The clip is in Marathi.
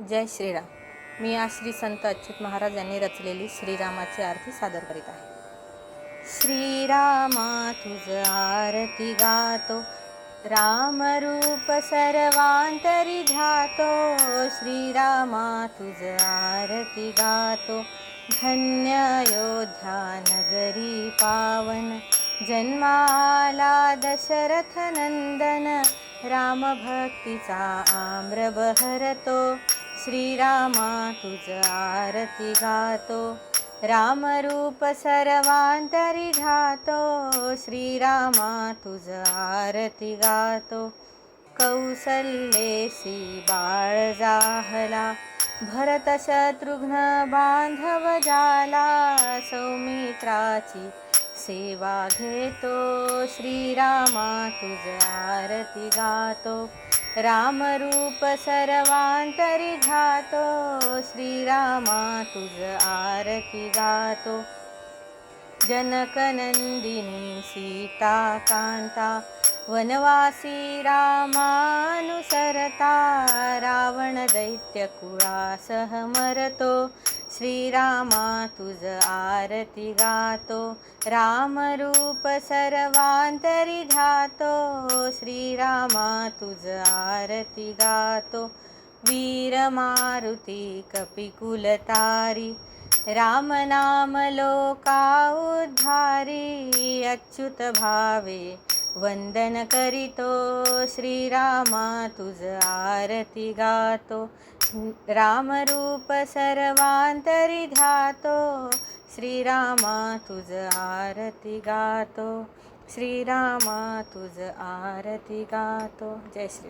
जय श्रीराम. मी आज श्री संत अच्युत महाराज यांनी रचलेली श्रीरामाची आरती सादर करीत आहे. श्रीरामा तुझ आरती गातो. रामरूप सर्वांतरी ध्यातो. श्रीरामा तुझ आरती गातो. धन्य योध्या नगरी पावन. जन्माला दशरथ नंदन. रामभक्तीचा आम्र बहरतो श्रीरामा तुझ आरती गातो. रामरूप सर्वांतरी घातो. श्रीरामा तुझ आरती गातो. कौसल्येसी बाळ जाहला. भरत शत्रुघ्न बांधव जाला. सौमित्राची सेवा घेतो. श्रीरामा तुझ आरती गातो. रामरूप सर्वांतरी घातो श्रीरामा तुझ आरती गातो. जनकनंदिनी सीता कांता वनवासी रामानुसरता रावण दैत्य कुळासह मरतो. श्रीरामा तुझ आरती गातो. रामरूप सर्वांतरी ध्यातो. श्रीरामा तुझ आरती गातो. वीर मारुती कपिकुलतारी राम नाम लोका उद्धारी. अच्युत भावे वंदन करीतो श्रीरामा तुझ आरती गातो. रामरूप सर्वांतरी ध्यातो श्रीरामा तुझ आरती गातो. श्रीरामा तुझ आरती गातो. जय श्री